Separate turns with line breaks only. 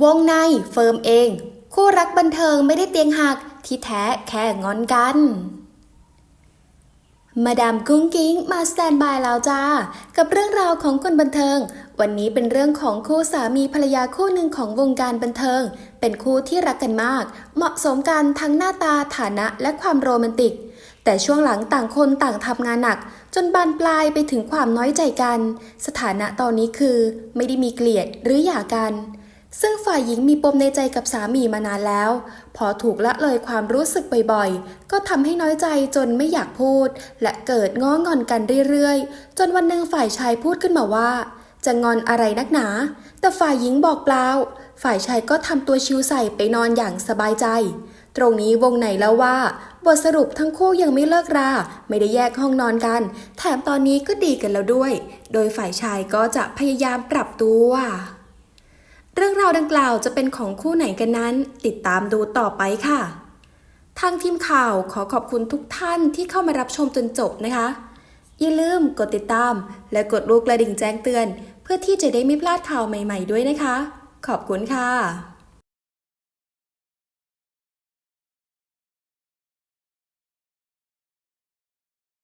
วงในเฟิร์มเอง คู่รักบันเทิงไม่ได้เตียงหักที่แท้แค่งอนกัน มาดามกุ้งกิ้งมาสแตนบายแล้วจ้า กับเรื่องราวของคนบันเทิง วันนี้เป็นเรื่องของคู่สามีภรรยาคู่หนึ่งของวงการบันเทิง เป็นคู่ที่รักกันมาก เหมาะสมกันทั้งหน้าตาฐานะและความโรแมนติก แต่ช่วงหลังต่างคนต่างทำงานหนัก จนบานปลายไปถึงความน้อยใจกัน สถานะตอนนี้คือ ไม่ได้มีเกลียดหรือหย่ากัน ซึ่งฝ่ายหญิงมีปมในใจกับสามีมานานแล้ว พอถูกละเลยความรู้สึกบ่อยๆ ก็ทำให้น้อยใจจนไม่อยากพูด และเกิดง้องอนกันเรื่อยๆ จนวันหนึ่งฝ่ายชายพูดขึ้นมาว่า จะงอนอะไรนักหนา แต่ฝ่ายหญิงบอกเปล่า ฝ่ายชายก็ทำตัวชิวใส่ไปนอนอย่างสบายใจ ตรงนี้วงไหนแล้วว่า บทสรุปทั้งคู่ยังไม่เลิกรา ไม่ได้แยกห้องนอนกัน แถมตอนนี้ก็ดีกันแล้วด้วย โดยฝ่ายชายก็จะพยายามปรับตัว เรื่องราวดังกล่าวจะเป็นของคู่ไหนกันนั้น ติดตามดูต่อไปค่ะ ทางทีมข่าวขอขอบคุณทุกท่านที่เข้ามารับชมจนจบนะคะ อย่าลืมกดติดตาม และกดรูกกระดิ่งแจ้งเตือน เพื่อที่จะได้ไม่พลาดข่าวใหม่ ๆ ด้วยนะคะ ขอบคุณค่ะ